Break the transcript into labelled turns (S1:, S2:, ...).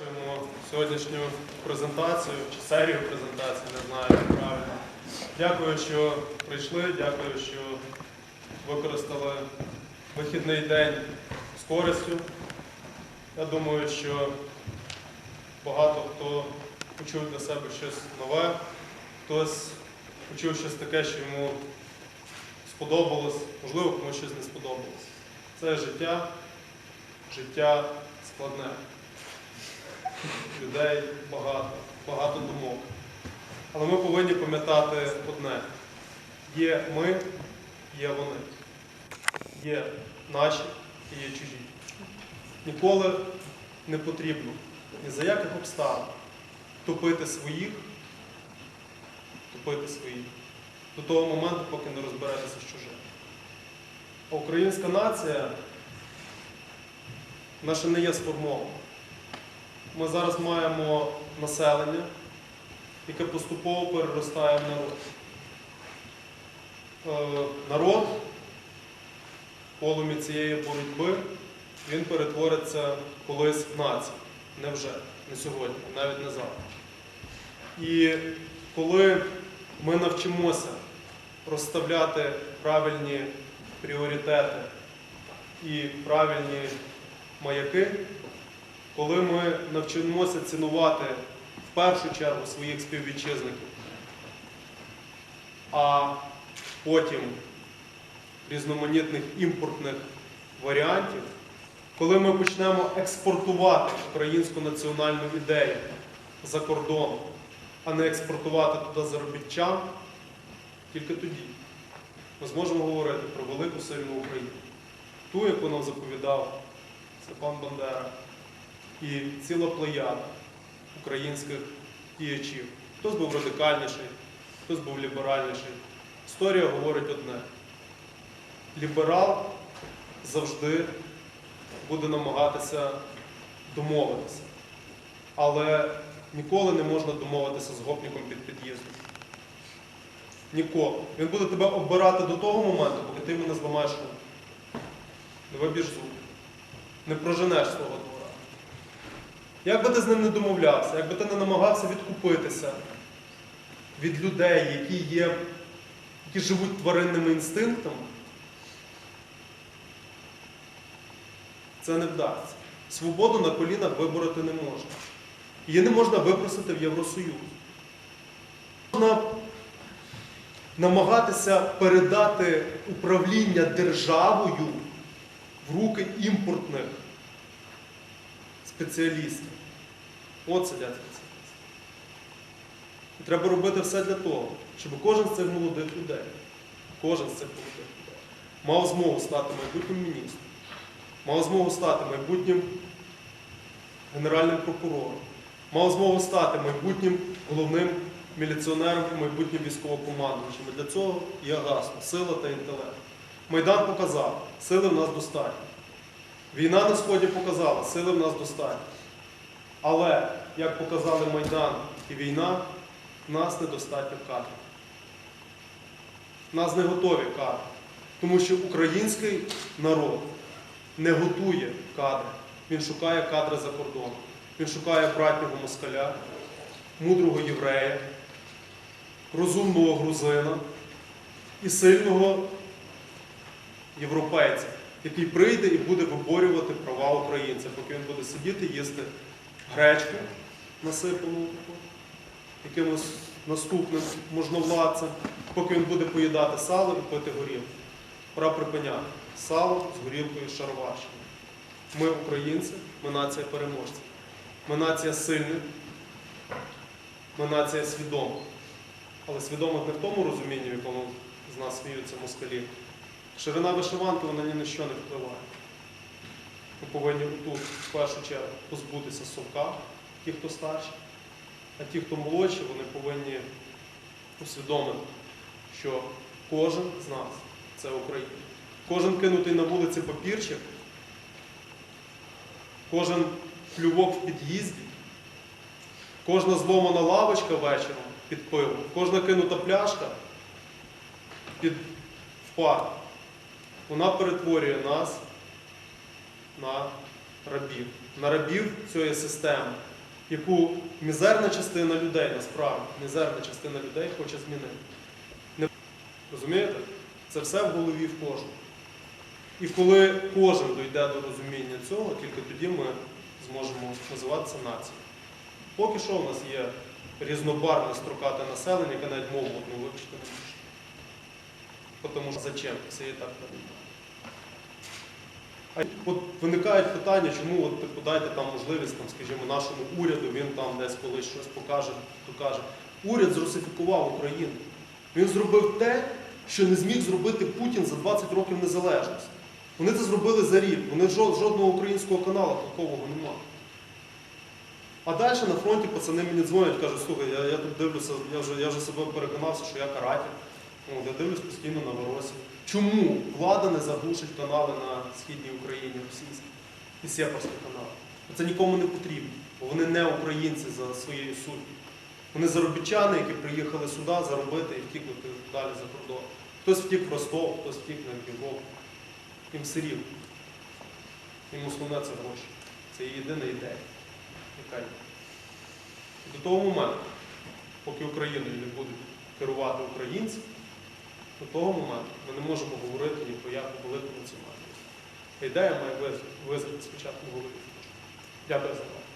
S1: Завершуємо сьогоднішню презентацію чи серію презентацій, не знаю як правильно. Дякую, що прийшли, дякую, що використали вихідний день з користю. Я думаю, що багато хто почув для себе щось нове, хтось почув щось таке, що йому сподобалось, можливо, комусь щось не сподобалось. Це життя, життя складне. Людей багато, багато думок. Але ми повинні пам'ятати одне: є ми, є вони. Є наші і є чужі. Ніколи не потрібно ні за яких обставин тупити своїх, тупити своїх до того моменту, поки не розберетеся з чужим. А українська нація наша не є сформована. Ми зараз маємо населення, яке поступово переростає в народ. Е, Народ полумі цієї боротьби він перетвориться колись в націю. Не вже, не сьогодні, навіть не завтра. І коли ми навчимося розставляти правильні пріоритети і правильні маяки, коли ми навчимося цінувати в першу чергу своїх співвітчизників, а потім різноманітних імпортних варіантів, коли ми почнемо експортувати українську національну ідею за кордон, а не експортувати туди заробітчан, тільки тоді ми зможемо говорити про велику сильну Україну. Ту, яку нам заповідав Степан Бандера і ціла плеяда українських діячів. Хтось був радикальніший, хтось був ліберальніший. Історія говорить одне. Ліберал завжди буде намагатися домовитися. Але ніколи не можна домовитися з гопником під під'їздом. Ніколи. Він буде тебе обирати до того моменту, поки ти йому не зламаєш руку. Не виб'єш зуби. Не проженеш свого. Як би ти з ним не домовлявся, як би ти не намагався відкупитися від людей, які є, які живуть тваринними інстинктами, це не вдасться. Свободу на колінах вибороти не можна. Її не можна випросити в Євросоюз. Можна намагатися передати управління державою в руки імпортних спеціалістів. От сидять спеціалісти. І треба робити все для того, щоб кожен з цих молодих людей, кожен з цих молодих людей мав змогу стати майбутнім міністром, мав змогу стати майбутнім генеральним прокурором, мав змогу стати майбутнім головним міліціонером і майбутнім військовокомандувачем. І Для цього є гасло, сила та інтелект. Майдан показав, сили в нас достатньо. Війна на Сході показала, сили в нас достатньо. Але, як показали Майдан і війна, нас недостатньо кадрів. Нас не готові кадри. Тому що український народ не готує кадри. Він шукає кадри за кордоном. Він шукає братнього москаля, мудрого єврея, розумного грузина і сильного європейця, який прийде і буде виборювати права українця, поки він буде сидіти, їсти гречку насипану якимось наступним можновладцем, поки він буде поїдати сало і пити горілку. Пора припиняти. Сало з горілкою і. Ми українці, ми нація переможців. Ми нація сильних, ми нація свідома. Але свідомих не в тому розумінні, в якому з нас сміються москалі. Ширина вишиванки вона ні на що не впливає. Ми повинні тут в першу чергу позбутися совка, ті, хто старші, а ті, хто молодші, вони повинні усвідомити, що кожен з нас це Україна. Кожен кинутий на вулиці папірчик, кожен плювок в під'їзді, кожна зломана лавочка вечором під пиво, кожна кинута пляшка під в парк, вона перетворює нас на рабів, на рабів цієї системи, яку мізерна частина людей насправді, мізерна частина людей хоче змінити. Не... Розумієте? Це все в голові в кожного. І коли кожен дійде до розуміння цього, тільки тоді ми зможемо називатися нацією. Поки що в нас є різнобарвне строкате населення, яке навіть мову одну вивчити не може. Тому що зачем? Це і так от виникають питання, чому от типу, дайте там можливість, там, скажімо, нашому уряду, він там десь колись щось покаже, докаже. Уряд зрусифікував Україну. Він зробив те, що не зміг зробити Путін за 20 років незалежності. Вони це зробили за рік. Вони жод- жодного українського каналу такого немає. А далі на фронті пацани мені дзвонять, кажуть, слухай, я, я тут дивлюся, я вже, я вже себе переконався, що я каратель. От, я дивлюсь постійно на Воросі. Чому влада не заглушить канали на східній Україні російські і сепарські канали? Це нікому не потрібно, бо вони не українці за своєю суттю. Вони заробітчани, які приїхали сюди заробити і втікнути далі за кордон. Хтось втік в Ростов, хтось втік на Львів. Їм все рівно. Їм основне це гроші. Це є єдина ідея, яка є. До того моменту, поки Україною не будуть керувати українці, до того моменту ми не можемо говорити ні про яку велику національність. Ідея має виз- спочатку в голові. Дякую за увагу.